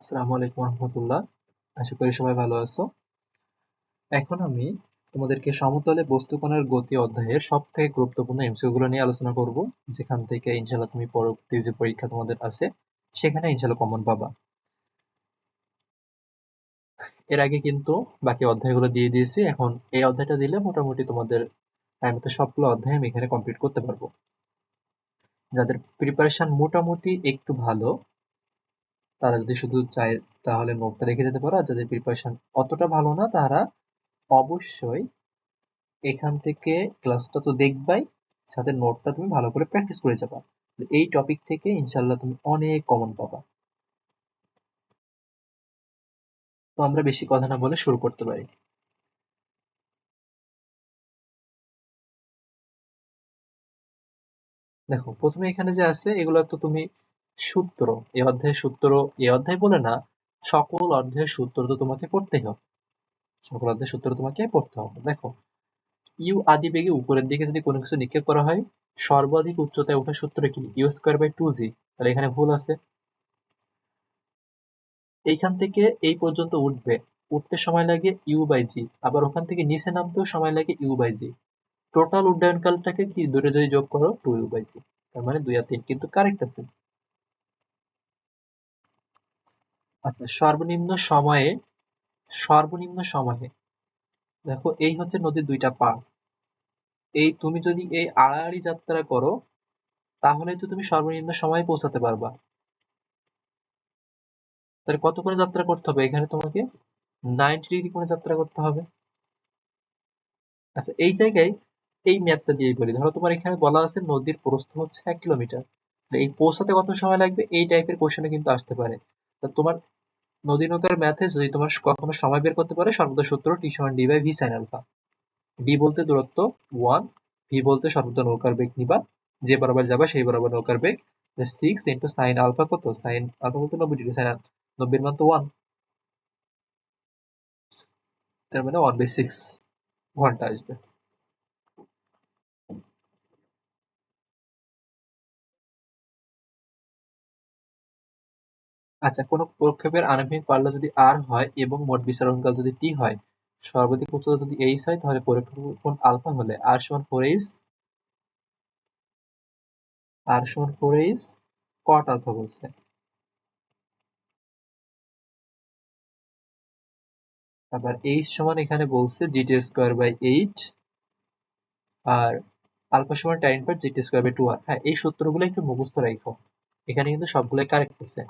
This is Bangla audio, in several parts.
আসসালামু আলাইকুম রহমতুল্লাহ। আশা করি সবাই ভালো আছো। এখন আমি তোমাদেরকে সমতলে বস্তুকণার গতি অধ্যায়ের সব থেকে গুরুত্বপূর্ণ এমসিকিউ গুলো নিয়ে আলোচনা করব, যেখান থেকে ইনশাল্লাহ তুমি পরবর্তী যে পরীক্ষা তোমাদের আছে, সেখানে ইনশাল্লাহ কমন পাবা। এর আগে কিন্তু বাকি অধ্যায়গুলো দিয়ে দিয়েছি, এখন এই অধ্যায়টা দিলে মোটামুটি তোমাদের টাইমতে সবগুলো অধ্যায় আমি এখানে কমপ্লিট করতে পারব। যাদের প্রিপারেশন মোটামুটি একটু ভালো তারা যদি শুধু চায় তাহলে নোটটা রেখে যেতে পারো, আর যাদের প্রিপারেশন অতটা ভালো না, তারা অবশ্যই এখান থেকে ক্লাসটা তো দেখবাই, সাথে নোটটা তুমি ভালো করে প্র্যাকটিস করে যাবা। এই টপিক থেকে ইনশাল্লাহ তুমি অনেক কমন পাবা। তো আমরা বেশি কথা না বলে শুরু করতে পারি। দেখো, প্রথমে এখানে যে আছে, এগুলো তো তুমি সূত্র। এই অধ্যায়ের সূত্র, এই অধ্যায় বলে না, সকল অধ্যায়ের সূত্র তো তোমাকে পড়তেই হবে। সকল অধ্যায়ের সূত্র তোমাকে পড়তে হবে। দেখো, ইউ আদি বেগে উপরের দিকে যদি কোনো কিছু নিক্ষেপ করা হয়, সর্বাধিক উচ্চতায় ওঠার সূত্র কি? U square by two G. তাহলে এখানে ভুল আছে। এইখান থেকে এই পর্যন্ত উঠবে। উঠতে সময় লাগে ইউ বাই জি। আবার ওখান থেকে নিচে নামতেও সময় লাগে ইউ বাই জি। টোটাল উড্ডয়নকালটাকে কি দূরে যদি যোগ করো? Two u by g. তার মানে দুই আর তিন। কিন্তু কারেক্ট আছে। আচ্ছা সর্বনিম্ন সময়ে সর্বনিম্ন সময়ে, দেখো এই হচ্ছে নদীর দুইটা পা এই তুমি যদি এই আড়াআড়ি যাত্রা করো, তাহলে তো তুমি সর্বনিম্ন সময়ে পৌঁছাতে পারবা। তাহলে কত করে যাত্রা করতে হবে এখানে তোমাকে? নাইনটি ডিগ্রি করে যাত্রা করতে হবে। আচ্ছা এই জায়গায় এই ম্যাথটা দিয়ে বলি ধরো তোমার এখানে বলা আছে নদীর প্রস্থ হচ্ছে এক কিলোমিটার। এই পৌঁছাতে কত সময় লাগবে? এই টাইপের কোশ্চেনে কিন্তু আসতে পারে। তোমার নদী নৌকার ম্যাথে যদি তোমার কখনো সময় বের করতে পারে, সর্বদা সূত্র টি সমান d by v sine alpha d বলতে দূরত্ব ওয়ান ভি বলতে সর্বদা নৌকার বেগ নিবা। যে বরাবর যাবা, সেই বরাবর নৌকার বেগ। সিক্স ইন্টু সাইন আলফা কত? সাইন আলফা বলতে নব্বই ডিগ্রি সাইন নব্বই মান তো ওয়ান তার মানে ওয়ান বাই সিক্স ঘণ্টা আসবে। আচ্ছা কোনো প্রক্ষেপের আণবিক পাল্লা যদি আর হয় এবং মোট বিচরণকাল যদি টি হয়, সর্বাধিক উচ্চতা যদি এইচ হয়, তাহলে পরীক্ষণ আলফা হলে আর সমান ফোর এইচ, আর সমান ফোর এইচ কট আলফা বলছে। আবার এইচ সমান এখানে বলছে জিটি স্কোয়ার বাই এইট আর আলফা সমান টাইন পার জিটি স্কোয়ার বাই টু আর হ্যাঁ এই সূত্রগুলো একটু মুখস্থ রাখো। এখানে কিন্তু সবগুলোই কারেক্ট আছে।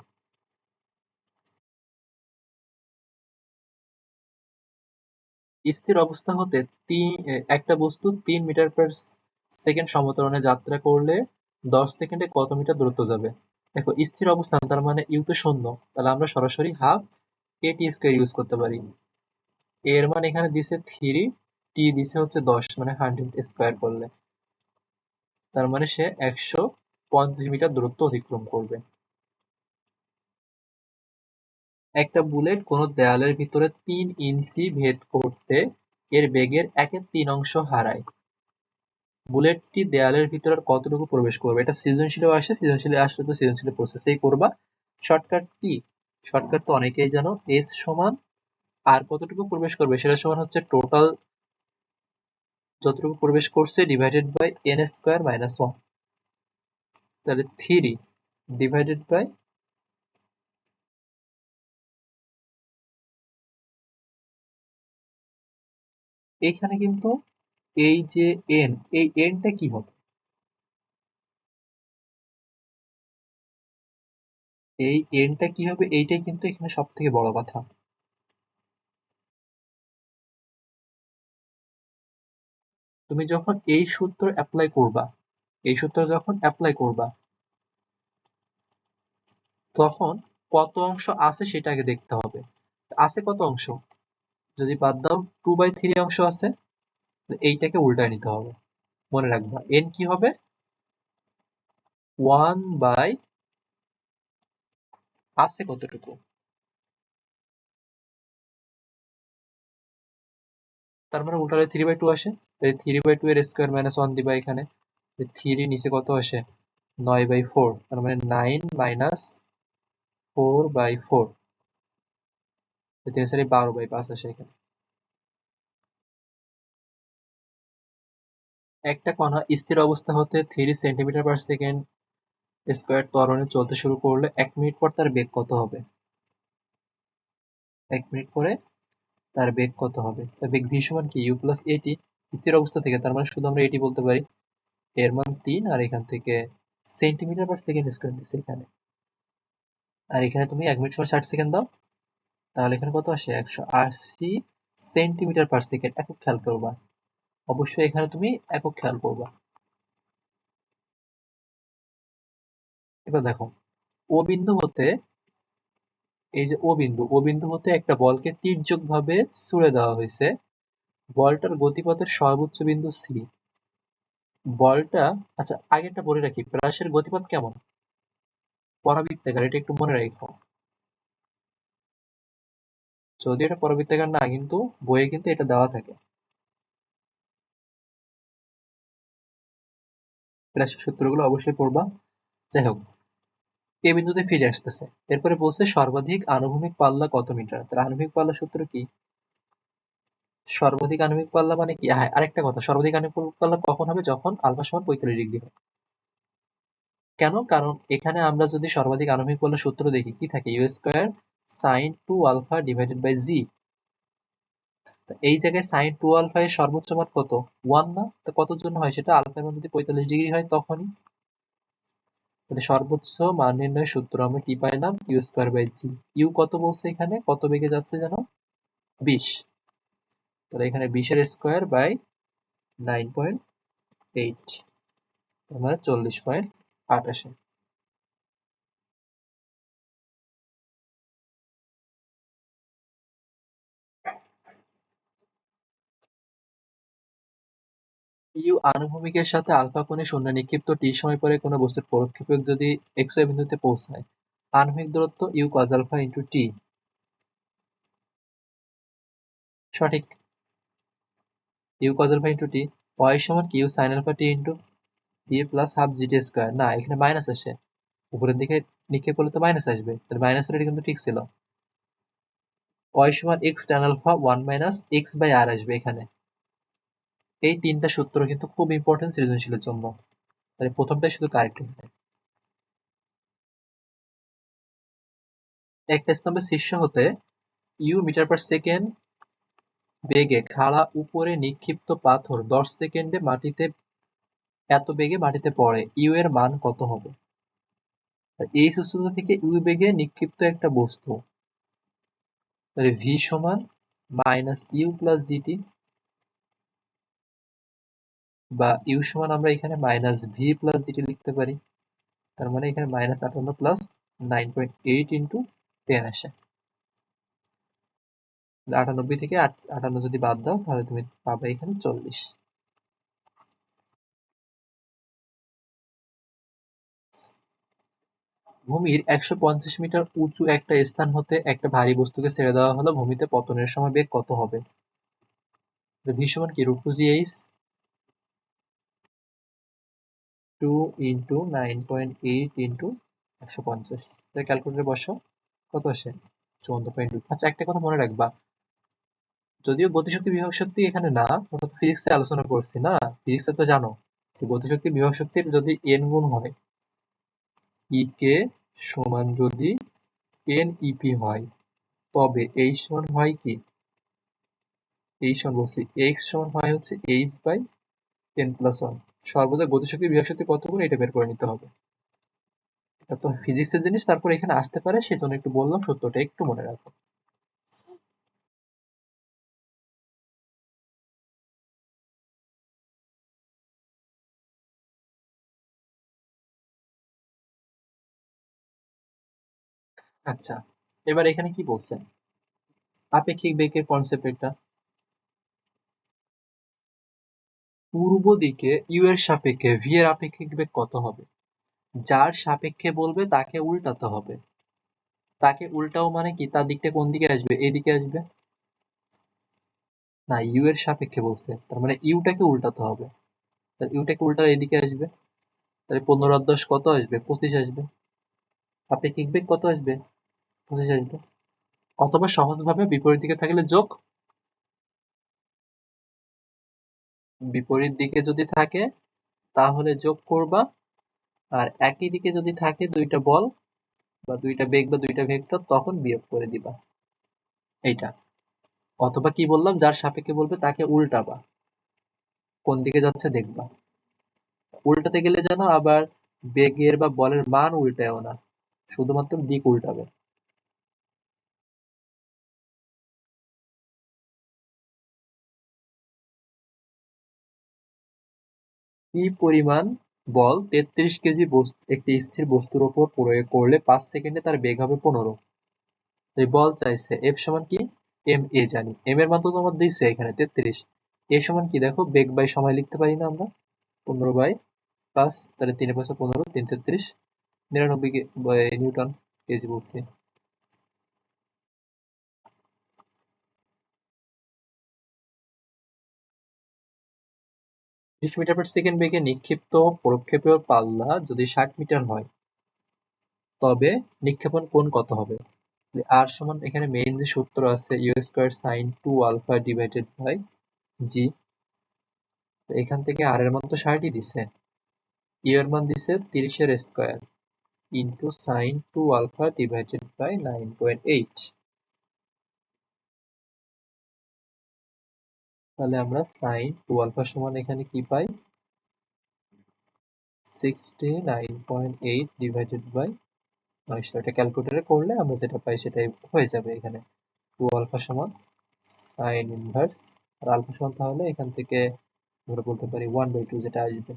স্থির অবস্থা হতে তিন একটা বস্তু তিন মিটার পার সেকেন্ড সমতরণে যাত্রা করলে দশ সেকেন্ডে কত মিটার দূরত্ব যাবে? দেখো, স্থির অবস্থান, তার মানে ইউ তো শূন্য, তাহলে আমরা সরাসরি half a t square use করতে পারি। এর মানে এখানে দিছে থ্রি টি দিছে হচ্ছে দশ মানে হান্ড্রেড স্কোয়ার করলে। তার মানে সে একশো পঞ্চাশ মিটার দূরত্ব অতিক্রম করবে। একটা বুলেট কোনো দেয়ালের ভিতরে তিন ইঞ্চি ভেদ করতে এর বেগের একের তিন অংশ হারায়। বুলেটটি দেয়ালের ভিতরে কতটুকু প্রবেশ করবে? এটা সৃজনশীলও আসে, সৃজনশীলে আসলে তো সৃজনশীল প্রসেসেই করবা। Shortcut key? শর্টকাট তো অনেকেই জানো এস সমান আর কতটুকু প্রবেশ করবে? সেটা সমান হচ্ছে টোটাল যতটুকু প্রবেশ করছে divided by n square minus one তাহলে থ্রি ডিভাইডেড বাই এখানে কিন্তু এই যে এন এই এনটা কি হবে? এই এনটা কি হবে? এইটাই কিন্তু এখানে সব থেকে বড় কথা। তুমি যখন এই সূত্র অ্যাপ্লাই করবা, এই সূত্র যখন অ্যাপ্লাই করবা, তখন কত অংশ আছে সেটা আগে দেখতে হবে। আছে কত অংশ? যদি বাদ দাও টু বাই থ্রি অংশ আছে এইটাকে উল্টায় নিতে হবে। মনে রাখবা এন কি হবে? ওয়ান বাই আছে কতটুকু? তার মানে উল্টালে থ্রি বাই টু আসে থ্রি বাই টু এর স্কোয়ার মাইনাস ওয়ান দিবা এখানে। থ্রি নিচে কত আসে? নয় বাই ফোর তার মানে nine minus four by four তিন বারো বাই পাঁচ আসে এখানে একটা কণা স্থির অবস্থা হতে three centimetre per second square ত্বরণে চলতে শুরু করলে এক মিনিট পর তার বেগ কত হবে এক মিনিট পরে তার বেগ কত হবে তার বেগ ভি সমান কি ইউ প্লাস এটি স্থির অবস্থা থেকে তার মানে শুধু আমরা এটি বলতে পারি এর মান তিন আর এখান থেকে সেন্টিমিটার পার সেকেন্ড স্কোয়ার দিচ্ছে এখানে আর এখানে তুমি এক মিনিট সময় ষাট সেকেন্ড দাও তাহলে এখানে কত আসে? একশো আশি সেন্টিমিটার পার সেকেন্ড একক খেয়াল করবা। অবশ্যই এখানে তুমি একক খেয়াল করবা। এবার দেখো, ও বিন্দু হতে, এই যে ও বিন্দু ও বিন্দু হতে একটা বলকে তির্যক ভাবে ছুড়ে দেওয়া হয়েছে। বলটার গতিপথের সর্বোচ্চ বিন্দু সি। বলটা আচ্ছা আগেরটা বলে রাখি প্রাসের গতিপথ কেমন? পরাবৃত্তাকার, এটা একটু মনে রেখো। যদি এটা পরাবৃত্তাকার না, কিন্তু বইয়ে কিন্তু এটা দেওয়া থাকে। সূত্রগুলো অবশ্যই পড়বা। যাই হোক এ বিন্দুতে ফিরে আসতেছে। এরপরে বলছে, সর্বাধিক আনুভূমিক পাল্লা কত মিটার? তার আনুভূমিক পাল্লা সূত্র কি? সর্বাধিক আণবিক পাল্লা মানে কি? হ্যাঁ আরেকটা কথা, সর্বাধিক আণবিক পাল্লা কখন হবে? যখন আলফা সমান পঁয়তাল্লিশ ডিগ্রি হয়। কেন? কারণ এখানে আমরা যদি সর্বাধিক আণবিক পাল্লা সূত্র দেখি, কি থাকে? U square sine two alpha divided by g এই জায়গায় সাইন টু আলফা এর সর্বোচ্চ মান কত? ওয়ান না? তো কত জন্য হয়? সেটা আলফার মান যদি পঁয়তাল্লিশ ডিগ্রি হয় তখনই। সর্বোচ্চ মান নির্ণয়ের সূত্র আমরা কি পাইলাম? U square by g u কত বলছে এখানে? কত বেগে যাচ্ছে যেন বিশ। তাহলে এখানে বিশের square by nine point eight মানে চল্লিশ পয়েন্ট আট ইউ আনুভূমিকের সাথে আলফা কোণে শূন্য নিক্ষিপ্ত টি সময় পরে কোনো বস্তুর প্রক্ষেপক যদি এক্স বিন্দুতে পৌঁছায়। আনুভূমিক দূরত্ব u cos alpha into t সঠিক। U cos alpha into t y সমান q sine alpha t into t plus half gt square না, এখানে মাইনাস আসে। উপরের দিকে নিক্ষেপ করলে তো মাইনাস আসবে। তাহলে মাইনাস এটা কিন্তু ঠিক ছিল। ওয়াই সমান x tan alpha one minus x by r আসবে এখানে। এই তিনটা সূত্র কিন্তু খুব ইম্পর্টেন্ট সৃজনশীলের জন্য। তাহলে প্রথমটাই শুধু কারেক্ট হবে একটা স্তম্ভের শীর্ষ হতে ইউ মিটার পার সেকেন্ড বেগে খাড়া উপরে নিক্ষিপ্ত পাথর দশ সেকেন্ডে মাটিতে, এত বেগে মাটিতে পড়ে ইউ এর মান কত হবে? এই সূত্র থেকে ইউ বেগে নিক্ষিপ্ত একটা বস্তু ভি সমান minus u plus g t বা ইউ সমান আমরা এখানে মাইনাস ভি প্লাস জিটি লিখতে পারি। তার মানে এখানে মাইনাস আটান্ন plus nine point eight into ten আসে। আটানব্বই থেকে আটান্ন যদি বাদ দাও, তাহলে তুমি পাবে এখানে চল্লিশ। ভূমির একশো পঞ্চাশ মিটার উঁচু একটা স্থান হতে একটা ভারী বস্তুকে ছেড়ে দেওয়া হলো। ভূমিতে পতনের সময় বেগ কত হবে? ভি সমান কি? Root g h two into nine point eight into একশো পঞ্চাশ। ক্যালকুলেটরে বসো কত আসে? চুয়ান্ন পয়েন্ট আচ্ছা একটা কথা মনে রাখবা। যদিও গতিশক্তি বিভাগ শক্তি এখানে না ওটা তো ফিজিক্সে আলোচনা করছি না ফিজিক্সে তো জানো যে গতিশক্তি বিভাগ শক্তির যদি এন গুণ হয় ই কে সমান যদি এন ইপি হয়, তবে এই সমান হয় কি? এই সমান বলছি এক্স সমান হয় হচ্ছে h by ten plus one সর্বদা গতিশক্তি বিভাগ শক্তি কত এটা বের করে নিতে হবে। এটা তো ফিজিক্সের জিনিস, তারপর এখানে আসতে পারে, সেজন্য একটু বললাম, সত্যটা একটু মনে রাখো। আচ্ছা এবার এখানে কি বলছে আপেক্ষিক বেগের কনসেপ্ট এটা। পূর্ব দিকে ইউ এর সাপেক্ষে, ভি এর আপেক্ষিক বেগ কত হবে? যার সাপেক্ষে বলবে তাকে উল্টাতে হবে। তাকে উল্টাও মানে কি? তার দিকটা কোন দিকে আসবে? এদিকে আসবে? না, ইউ এর সাপেক্ষে বলছে। তার মানে ইউটাকে উল্টাতে হবে। তাহলে ইউটাকে উল্টালে এদিকে আসবে। তাহলে পনেরো দশ কত আসবে? পঁচিশ আসবে। আপেক্ষিক বেগ কত আসবে? পঁচিশ আসবে। অথবা সহজভাবে বিপরীত দিকে থাকলে যোগ বিপরীত দিকে যদি থাকে, তাহলে যোগ করবা। আর একই দিকে যদি থাকে দুইটা বল বা দুইটা বেগ বা দুইটা ভেক্টর, তখন বিয়োগ করে দিবা। এইটা। অথবা কি বললাম, যার সাপেক্ষে বলবে তাকে উল্টাবা। কোন দিকে যাচ্ছে দেখবা। উল্টাতে গেলে যেন আবার বেগের বা বলের মান উল্টায়ও না। শুধুমাত্র দিক উল্টাবে। কি পরিমাণ বল তেত্রিশ কেজি একটি স্থির বস্তুর ওপর প্রয়োগ করলে পাঁচ সেকেন্ডে তার বেগ হবে পনেরো। বল চাইছে এফ সমান কি? এম, এ জানি। এম এর মান তো তোমার দিচ্ছে এখানে, তেত্রিশ। এ সমান কি? দেখো, বেগ বাই সময় লিখতে পারি না আমরা। পনেরো বাই পাঁচ, তাহলে তিনে পাঁচশো পনেরো, তিন তেত্রিশ। নিরানব্বই নিউটন কেজি বলছি। ত্রিশ মিটার পার সেকেন্ড বেগে নিক্ষিপ্ত প্রক্ষেপীয় পাল্লা যদি ষাট মিটার হয়, তবে নিক্ষেপণ কোণ কত হবে? আর সমান এখানে মেইন যে সূত্র আছে u square sine two alpha divided by g এখান থেকে আর এর মান তো ষাটই দিছে। ইউ এর মান দিছে তিরিশের square into sine two alpha divided by nine point eight তাহলে আমরা সাইন টু আলফা সমান এখানে কি পাই? Sixty nine point eight divided by নয়শো এটা ক্যালকুলেটারে করলে আমরা যেটা পাই সেটাই হয়ে যাবে এখানে। টু আলফা সমান সাইন ইনভার্স আর আলফা সমান তাহলে এখান থেকে আমরা বলতে পারি ওয়ান বাই টু যেটা আসবে।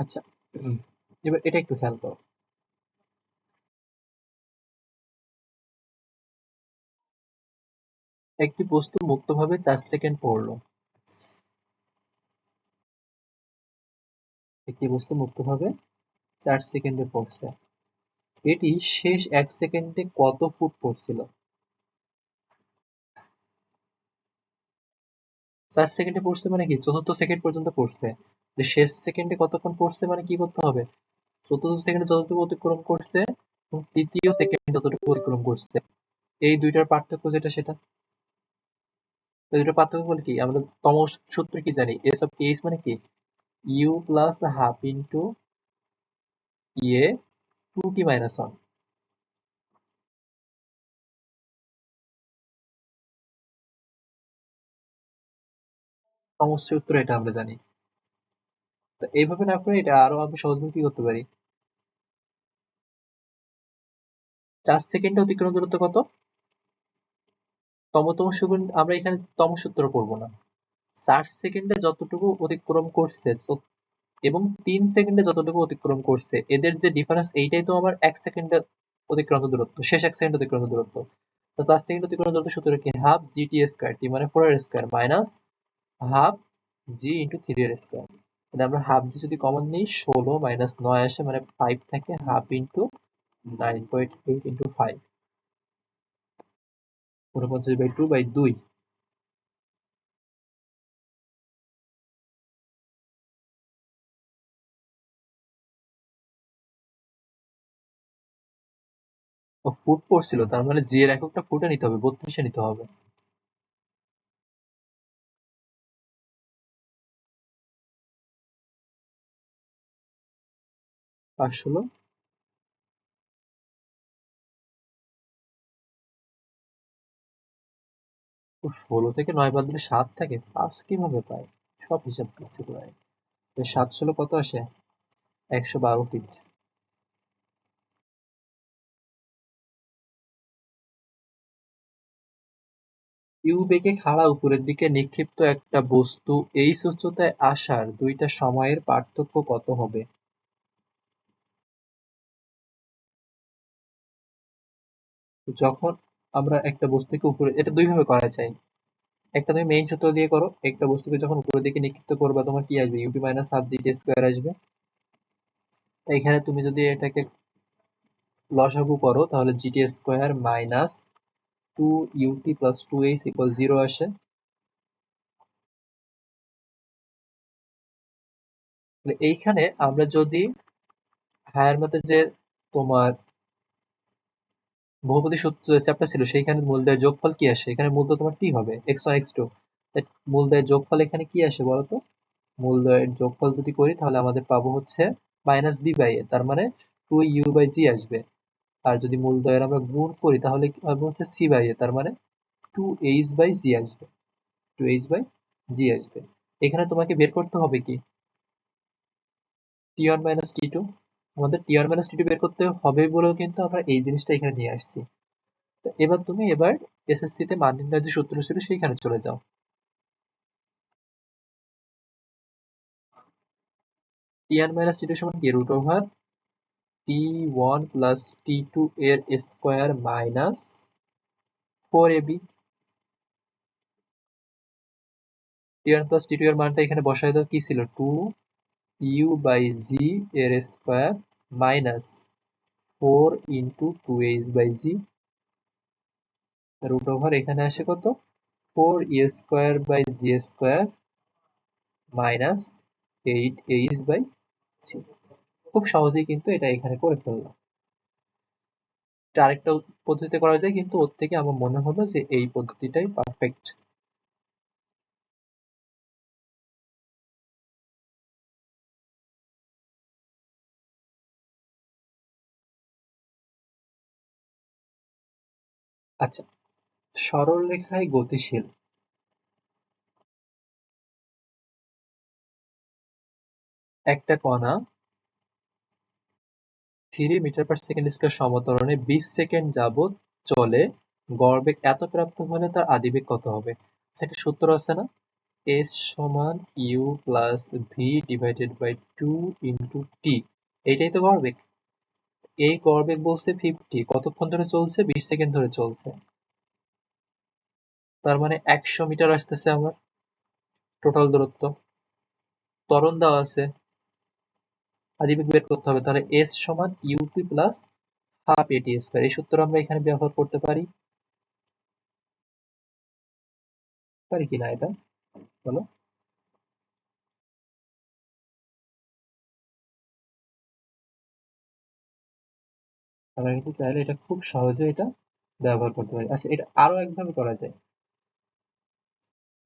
আচ্ছা। এবার এটা একটু খেয়াল করো। একটি বস্তু মুক্তভাবে চার সেকেন্ড পড়ল। একটি বস্তু মুক্তভাবে চার সেকেন্ডে পড়ছে। এটি শেষ এক সেকেন্ডে কত ফুট পড়ছিল? চার সেকেন্ডে পড়ছে মানে কি? চতুর্থ সেকেন্ড পর্যন্ত পড়ছে। শেষ সেকেন্ডে কতক্ষণ পড়ছে মানে কি করতে হবে? চতুর্থ সেকেন্ডে যতটুকু অতিক্রম করছে এবং তৃতীয় সেকেন্ড যতটুকু অতিক্রম করছে। এই দুইটার পার্থক্য যেটা, সেটা? দুটো পার্থক্য বলে কি? আমরা তম সূত্র কি জানি? এস অফ এইচ মানে কি? ইউ প্লাস হাফ ইন্টু ইয়ে টু টি মাইনাস ওয়ান সমস্ত সূত্র এটা আমরা জানি। তো এইভাবে না করে এটা আরও আমি সহজভাবে কি করতে পারি? চার সেকেন্ডে অতিক্রম দূরত্ব কত? তমতম সেকেন্ড আমরা এখানে তম সূত্র করব না। চার সেকেন্ডে যতটুকু অতিক্রম করছে এবং তিন সেকেন্ডে যতটুকু অতিক্রম করছে, এদের যে ডিফারেন্স এইটাই তো আমার এক সেকেন্ডে অতিক্রান্ত দূরত্ব, শেষ এক সেকেন্ড অতিক্রান্ত দূরত্ব। তো চার সেকেন্ড অতিক্রান্ত দূরত্ব সূত্র কি? হাফ জি টি স্কোয়ার টি মানে four square minus half g into three এর স্কোয়ার মানে আমরা হাফ জি যদি কমন নিই, ষোলো মাইনাস নয় আসে মানে ফাইভ থাকে, half into nine point eight into five ঊনপঞ্চাশ বাই টু বাই দুই। ফুট পড়ছিল, তার মানে জি এর এককটা ফুটে নিতে হবে, বত্রিশে নিতে হবে। পাঁচ ষোলো থেকে নয় বাদ দিলে সাত থাকে পাঁচ কীভাবে পায়? সব হিসাব করছে প্রায়। সাত ষোলো কত আসে? একশো বারো ফিট ইউ বেগে খাড়া উপরের দিকে নিক্ষিপ্ত একটা বস্তু এই উচ্চতায় আসার দুইটা সময়ের পার্থক্য কত হবে? যখন আমরা একটা বস্তুকে উপরে এটা দুই ভাবে করা যায়। একটা তুমি মেইন সূত্র দিয়ে করো, একটা বস্তুকে যখন উপরের দিকে নিক্ষিপ্ত করবা, তোমার কি আসবে? Ut minus half g square আসবে। এখানে তুমি যদি এটাকে লসাগু করো, তাহলে gt square minus two ut plus two h equal zero আসে। এইখানে আমরা যদি হায়ার মতে যে তোমার বহুপদী সূত্র যে চ্যাপ্টার ছিল, সেইখানে মূলদয়ের যোগফল কি আসে? এখানে মূলদ তোমার টি হবে এক্স ওয়ান এক্স টু মূলদয়ের যোগফল এখানে কি আসে বলতো? মূলদয়ের যোগফল যদি করি, তাহলে আমাদের পাবো হচ্ছে মাইনাস বি বাই এ তার মানে টু ইউ বাই জি আসবে। আর যদি মূলদয়ের আমরা গুণ করি, তাহলে কি পাবো হচ্ছে সি বাই এ তার মানে টু এইচ বাই জি আসবে। টু এইচ বাই জি আসবে। এখানে তোমাকে বের করতে হবে কি? T one minus t two আমাদের t one minus t two বের করতে হবে বলেও কিন্তু আমরা এই জিনিসটা এখানে নিয়ে আসছি। তো এবার তুমি এবার এসএসসি তে মান নির্ণয়ের যে সূত্র ছিল সেইখানে চলে যাও। T one minus t two সমান কি? Root over t one plus t two এর square minus four ab t one plus t two এর মানটা এখানে বসাই দাও, কি ছিল? টু ইউ বাই জি এর square four into two h by g root over এখানে আসে কত? Four u square by g square minus eight h by g খুব সহজেই কিন্তু এটা এখানে করে ফেললাম। আরেকটা পদ্ধতিতে করা যায়, কিন্তু ওর থেকে আমার মনে হলো যে এই পদ্ধতিটাই পারফেক্ট আচ্ছা সরল রেখায় গতিশীল। একটা কণা three metre per second square সমতরণে বিশ সেকেন্ড যাবৎ চলে গড় বেগ এত প্রাপ্ত হলে তার আদিবেগ কত হবে? আচ্ছা, একটা সূত্র আছে না? এস সমান u plus v divided by two into t এটাই তো গড় বেগ। এই বেগ বলছে ফিফটি কতক্ষণ ধরে চলছে? বিশ সেকেন্ড ধরে চলছে। তার মানে একশো মিটার আসতেছে আমার টোটাল দূরত্ব। ত্বরণ দেওয়া আছে। আদিবেগ বের করতে হবে। তাহলে এস সমান ut plus half at square এই সূত্র আমরা এখানে ব্যবহার করতে পারি। পারি কিনা এটা? বলো। আমরা কিন্তু চাইলে এটা খুব সহজে এটা ব্যবহার করতে পারি। আচ্ছা এটা আরও একভাবে করা যায়।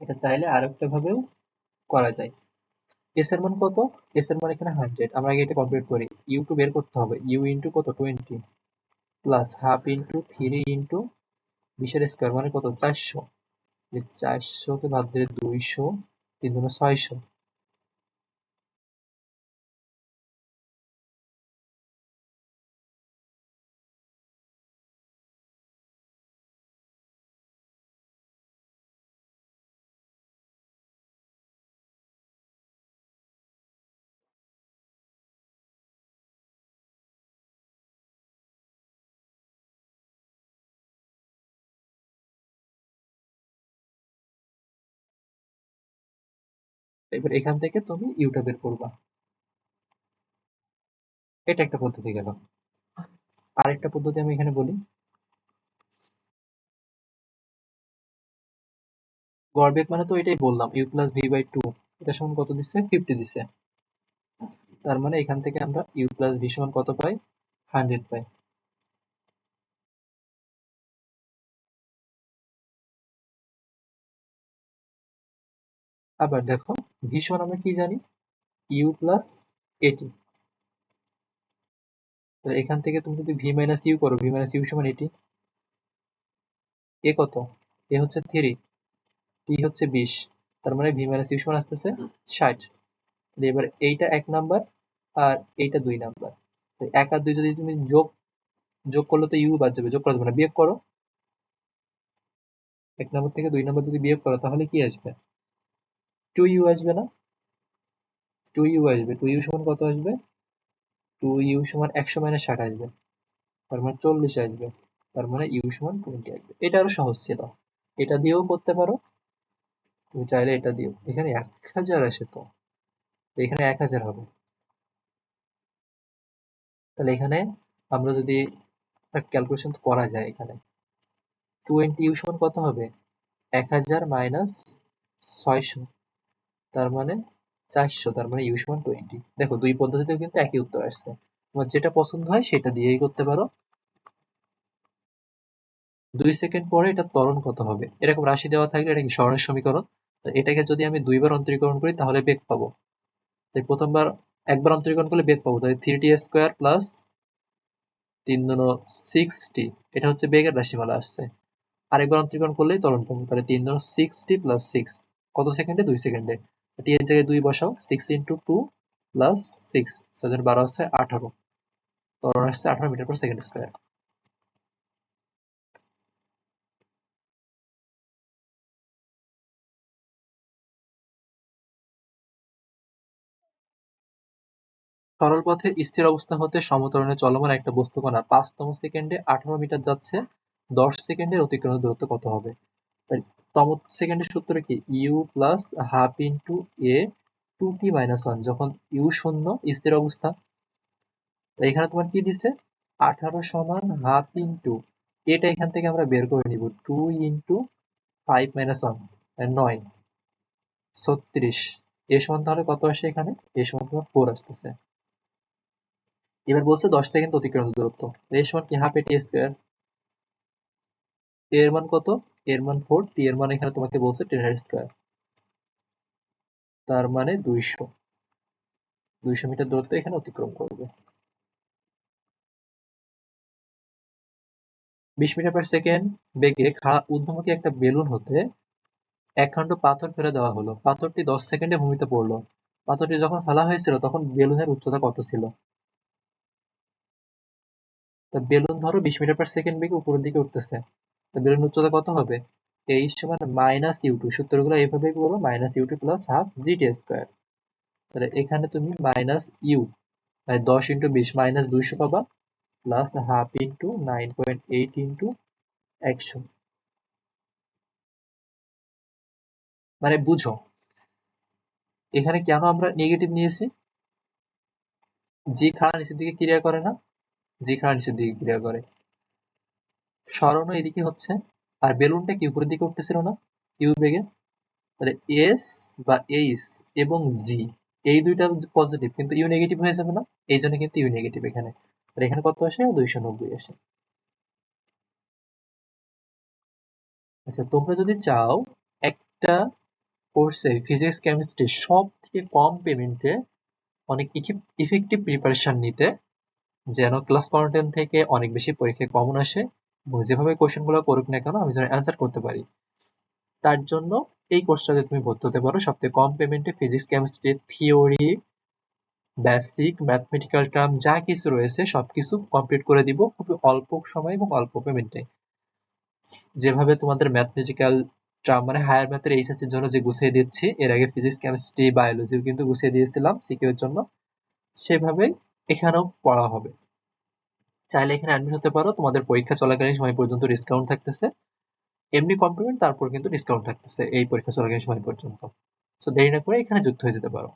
এটা চাইলে আরও একটা ভাবেও করা যায়। এস এর মান কত? এস এর মান এখানে হান্ড্রেড আমরা আগে এটা কমপ্লিট করি। ইউ টু বের করতে হবে। ইউ ইন্টু কত? Twenty plus half into three into বিশের স্কোয়ার মানে কত? চারশো। চারশোকে বাদ দিলে দুইশো, তিন দুটো ছয়শো। এবার এখান থেকে তুমি ইউটা বের করবা। এটা একটা পদ্ধতি গেল। আরেকটা পদ্ধতি আমি এখানে বলি। গড়বেগ মানে তো এটাই বললাম u plus v by two এটা সমান কত দিচ্ছে? ফিফটি দিচ্ছে। তার মানে এখান থেকে আমরা ইউ প্লাস ভি সমান কত পাই? হান্ড্রেড পাই। আবার দেখো, ভি সমান আমরা কি জানি? ইউ প্লাস এটি তাহলে এখান থেকে তুমি যদি ভি মাইনাস ইউ করো ভি মাইনাস ইউ সমান এটি এ কত? এ হচ্ছে থ্রি টি হচ্ছে বিশ। তার মানে ভি মাইনাস ইউ সমান আসতেছে ষাট। তাহলে এবার এইটা এক নাম্বার আর এইটা দুই নাম্বার এক আর দুই যদি তুমি যোগ যোগ করলে তো ইউ বাদ যাবে, যোগ করা যাবে না, বিয়োগ করো। এক নম্বর থেকে দুই নাম্বার যদি বিয়োগ করো, তাহলে কি আসবে? টু ইউ আসবে না? টু ইউ আসবে। টু ইউ সমান কত আসবে? টু ইউ সমান একশো মাইনাস ষাট আসবে। তার মানে চল্লিশ আসবে। তার মানে ইউ সমান টোয়েন্টি আসবে। এটা আরও সহজ ছিল। এটা দিয়েও করতে পারো। তুমি চাইলে এটা দিও। এখানে এক হাজার আসে তো। এখানে এক হাজার হবে। তাহলে এখানে আমরা যদি একটা ক্যালকুলেশন করা যায় এখানে। টোয়েন্টি ইউ সমান কত হবে? এক হাজার মাইনাস ছয়শো। তার মানে চারশো, তার মানে ইউ সমান টোয়েন্টি দেখো, দুই পদ্ধতিতেও কিন্তু একই উত্তর আসছে। তোমার যেটা পছন্দ হয় সেটা দিয়েই করতে পারো। দুই সেকেন্ড পরে এটা ত্বরণ কত হবে? এরকম রাশি দেওয়া থাকলে এটা কি স্মরণের সমীকরণ? এটাকে যদি আমি দুইবার অন্তরীকরণ করি, তাহলে বেগ পাবো। তাই প্রথমবার একবার অন্তরীকরণ করলে বেগ পাবো। তাই থ্রি টি স্কোয়ার প্লাস তিন দুন সিক্সটি এটা হচ্ছে বেগের রাশিমালা আসছে। আরেকবার অন্তরীকরণ করলেই ত্বরণ পাবো। তাহলে তিন দুন সিক্সটি প্লাস সিক্স কত সেকেন্ডে দুই সেকেন্ডে টি জায়গায় দুই বসাও six into two plus six ছয় বারো আছে আঠারো। ত্বরণ আসছে আঠারো মিটার পার সেকেন্ড স্কোয়ার সরল পথে স্থির অবস্থা হতে সমতরণে চলমান একটা বস্তুকণা পাঁচতম সেকেন্ডে আঠারো মিটার যাচ্ছে, দশ সেকেন্ডের অতিক্রমণ দূরত্ব কত হবে? তম সেকেন্ডের সূত্র কি? U plus half into a two t minus one যখন ইউ শূন্য, স্থির অবস্থা। এখানে তোমার কি দিছে? আঠারো সমান হাফ ইন্টু এটা এখান থেকে আমরা বের করে নিব। Two into five minus one নয়। ছত্রিশ। এ সমান তাহলে কত আসে এখানে? এ সমান তোমার ফোর আসতেছে। এবার বলছে দশ সেকেন্ড অতিক্রম দূরত্ব। এর সমান কি? হাফ এটি স্কোয়ার এর মান কত? এর মান ফোর টি এর মান এখানে তোমাকে বলছে টেন এর স্কোয়ার তার মানে দুইশো। দুইশো মিটার দূরত্ব এখানে অতিক্রম করবে। বিশ মিটার পার সেকেন্ড বেগে খাড়া ঊর্ধ্বমুখী একটা বেলুন হতে এক খণ্ড পাথর ফেলে দেওয়া হলো। পাথরটি দশ সেকেন্ডে ভূমিতে পড়ল। পাথরটি যখন ফেলা হয়েছিল, তখন বেলুনের উচ্চতা কত ছিল? তা বেলুন ধরো বিশ মিটার পার সেকেন্ড বেগে উপরের দিকে উঠতেছে। বেলুন উচ্চতা কত হবে? এইচ সমান মাইনাস ইউ টু সূত্রগুলো এইভাবেই করব minus u two plus half gt square তাহলে এখানে তুমি মাইনাস ইউ মানে দশ ইন্টু বিশ মাইনাস দুইশো পাবা plus half into nine point eight into একশো। মানে বুঝো, এখানে কেন আমরা নেগেটিভ নিয়েছি? জি খাড়া নিচের দিকে ক্রিয়া করে না জি খাড়া নিচের দিকে ক্রিয়া করে। সরণ এদিকে হচ্ছে। আর বেলুনটা কি উপরের দিকে উঠতেছিল না? ইউ বেগে। তাহলে এস বা এইস এবং জি, এই দুইটা পজিটিভ কিন্তু ইউ নেগেটিভ হয়ে যাবে না। এই জন্য কিন্তু ইউ নেগেটিভ এখানে। আর এখানে কত আসে? দুইশো নব্বই আসে। আচ্ছা তোমরা যদি চাও, একটা কোর্সে ফিজিক্স কেমিস্ট্রি সব থেকে কম পেমেন্টে অনেক ইফেক্টিভ প্রিপারেশন নিতে, যেন ক্লাস কন্টেন্ট থেকে অনেক বেশি পরীক্ষায় কমন আসে। যেভাবে কোশ্চেনগুলো করুক না কেন, আমি যেন অ্যান্সার করতে পারি। তার জন্য এই কোর্সটাতে তুমি ভর্তি হতে পারো সবথেকে কম পেমেন্টে physics chemistry theory basic mathematical term যা কিছু রয়েছে সবকিছু কমপ্লিট করে দিব খুবই অল্প সময় এবং অল্প পেমেন্টে যেভাবে তোমাদের ম্যাথমেটিক্যাল টার্ম মানে হায়ার ম্যাথের এইচএসসির জন্য যে গুছিয়ে দিচ্ছি, এর আগে ফিজিক্স কেমিস্ট্রি বায়োলজিও কিন্তু গুছিয়ে দিয়েছিলাম সিকিউ এর জন্য। সেভাবে এখানেও পড়া হবে। চাইলে এখানে অ্যাডমিট হতে পারো। তোমাদের পরীক্ষা চলাকালীন সময় পর্যন্ত ডিসকাউন্ট থাকতেছে। এমনি কমপ্লিমেন্ট তারপর কিন্তু ডিসকাউন্ট থাকতেছে এই পরীক্ষা চলাকালীন সময় পর্যন্ত। সো দেরি না করে এখানে যুক্ত হয়ে যেতে পারো।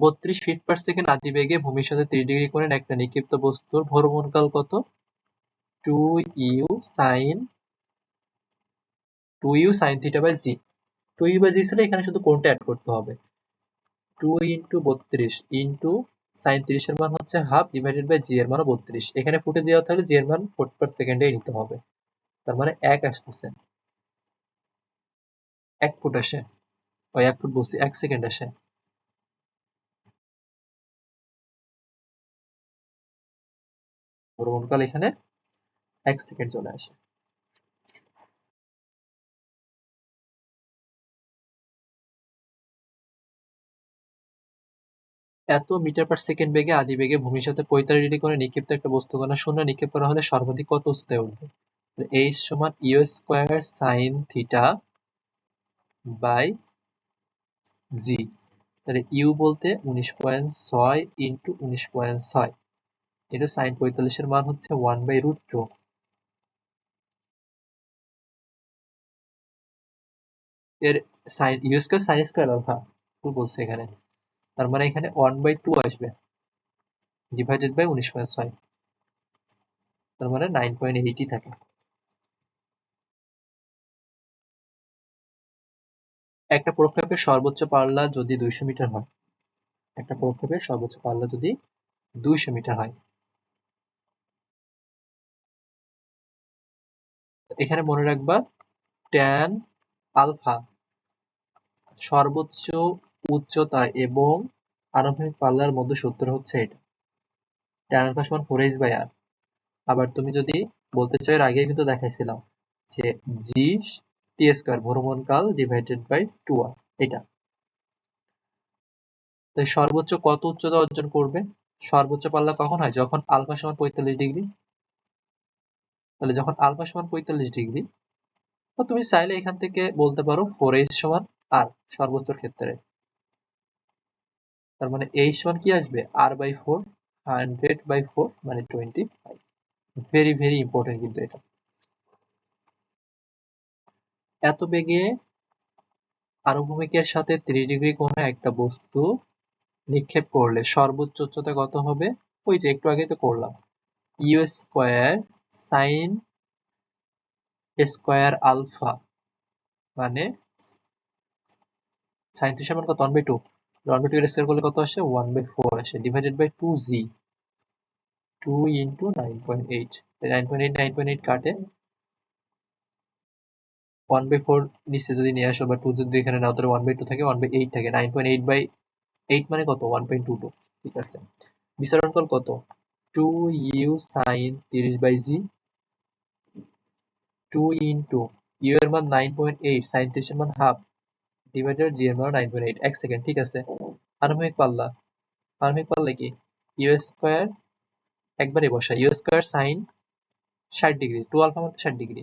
বত্রিশ ফিট পার সেকেন্ড আদিবেগে ভূমির সাথে ত্রিশ ডিগ্রি কোণের একটা নিক্ষিপ্ত বস্তুর ভ্রমণকাল কত? Two u sine two u sine theta by g two u by g ছিল এখানে শুধু কোনটা অ্যাড করতে হবে? টু ইন্টু বত্রিশ ইন্টু সাইন তিরিশের মান হচ্ছে হাফ ডিভাইডেড বাই জি এর মানও বত্রিশ। এখানে ফুটে দেওয়া থাকলে জি এর মান ফোর্টি পার সেকেন্ডে নিতে হবে। তার মানে এক আসতেছে। এক ফুট আসে। ওই এক ফুট বসে, এক সেকেন্ড আসে। ভ্রমণকাল এখানে এক সেকেন্ড চলে আসে। এত মিটার পার সেকেন্ড বেগে আদি বেগে ভূমির সাথে পঁয়তাল্লিশ ডিগ্রি করে নিক্ষিপ্ত একটা বস্তু কণা শূন্য, নিক্ষেপ করা হলে সর্বাধিক কত উচ্চতায় উঠবে? এইচ সমান u square sine theta by g তাহলে ইউ বলতে উনিশ পয়েন্ট ছয় ইন্টু উনিশ পয়েন্ট ছয়। এটা সাইন পঁয়তাল্লিশের মান হচ্ছে ওয়ান বাই রুট টু এর sine u square sine square alpha বলছে এখানে। তার মানে এখানে ওয়ান বাই টু আসবে ডিভাইডেড বাই উনিশ পয়েন্ট ছয় তার মানে নাইন পয়েন্ট এইটই থাকে। একটা প্রক্ষেপের সর্বোচ্চ পাল্লা যদি দুইশো মিটার হয়, একটা প্রক্ষেপের সর্বোচ্চ পাল্লা যদি দুইশো মিটার হয়। এখানে মনে রাখবা ট্যান আলফা সর্বোচ্চ উচ্চতা এবং আনুভূমিক পাল্লার মধ্যে সূত্র হচ্ছে এটা। ট্যান আলফা সমান ফোর এইচ বাই আর আবার তুমি যদি বলতে চাও, এর আগে কিন্তু দেখাইছিলাম যে জি টি স্কোয়ার ভ্রমণকাল ডিভাইডেড বাই টু আর এটা। তাই সর্বোচ্চ কত উচ্চতা অর্জন করবে? সর্বোচ্চ পাল্লা কখন হয়? যখন আলফা সমান পঁয়তাল্লিশ ডিগ্রি। তাহলে যখন আলফা সমান পঁয়তাল্লিশ ডিগ্রি, তো তুমি চাইলে এখান থেকে বলতে পারো ফোর এইচ সমান আর সর্বোচ্চ ক্ষেত্রে। তার মানে এইচ সমান কি আসবে? R by four hundred by four মানে twenty five very very important কিন্তু এটা। এত বেগে আনুভূমিকের সাথে ত্রিশ ডিগ্রি কোণে একটা বস্তু নিক্ষেপ করলে সর্বোচ্চ উচ্চতা কত হবে? ওই যে একটু আগে তো করলাম। U square sine square alpha মানে সাইন থ্রি সমান কত? One by two one two এর স্কোয়ার করলে কত আসে? ওয়ান বাই ফোর আসে। Divided by two g two into nine point eight nine point eight nine point eight কাটে। ওয়ান বাই ফোর নিচে যদি নিয়ে আসো বা টু যদি এখানে নাও, তাহলে ওয়ান বাই টু থাকে ওয়ান বাই এইট থাকে। Nine point eight by eight মানে কত? ওয়ান পয়েন্ট টু টু ঠিক আছে। বিচরণকল কত? টু ইউ সাইন তিরিশ by g two into u এর মান নাইন পয়েন্ট এইট সাইন তিরিশের মান half divided g nine point eight এক সেকেন্ড ঠিক আছে? আনুভূমিক পাল্লা আনুভূমিক পাল্লা কি? ইউ স্কোয়ার একবারে বসা। ইউ স্কোয়ার সাইন ষাট ডিগ্রি টু আলফা মানে ষাট ডিগ্রি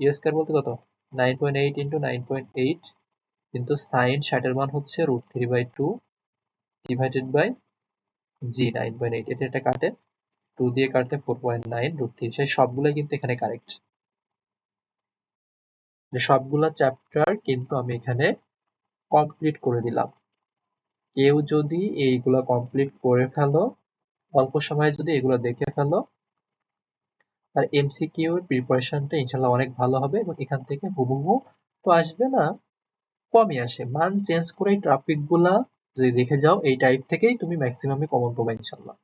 ইউ স্কোয়ার বলতে কত? Nine point eight into nine point eight কিন্তু সাইন ষাটের মান হচ্ছে root three by two divided by g nine point eight এটা এটা কাটে। টু দিয়ে কাটলে four point nine root three সেই সবগুলোই কিন্তু এখানে কারেক্ট সবগুলা চ্যাপ্টার কিন্তু আমি এখানে কমপ্লিট করে দিলাম কেউ যদি এইগুলা কমপ্লিট করে ফেলো, অল্প সময়ে যদি এগুলো দেখে ফেলো আর এমসিকিউ এর প্রিপারেশনটা ইনশাল্লাহ অনেক ভালো হবে এবং এখান থেকে হুবহু তো আসবে না, কমই আসে। মান চেঞ্জ করে ট্রাফিকগুলা যদি দেখে যাও, এই টাইপ থেকেই তুমি ম্যাক্সিমামে কমন পাবে ইনশাল্লাহ।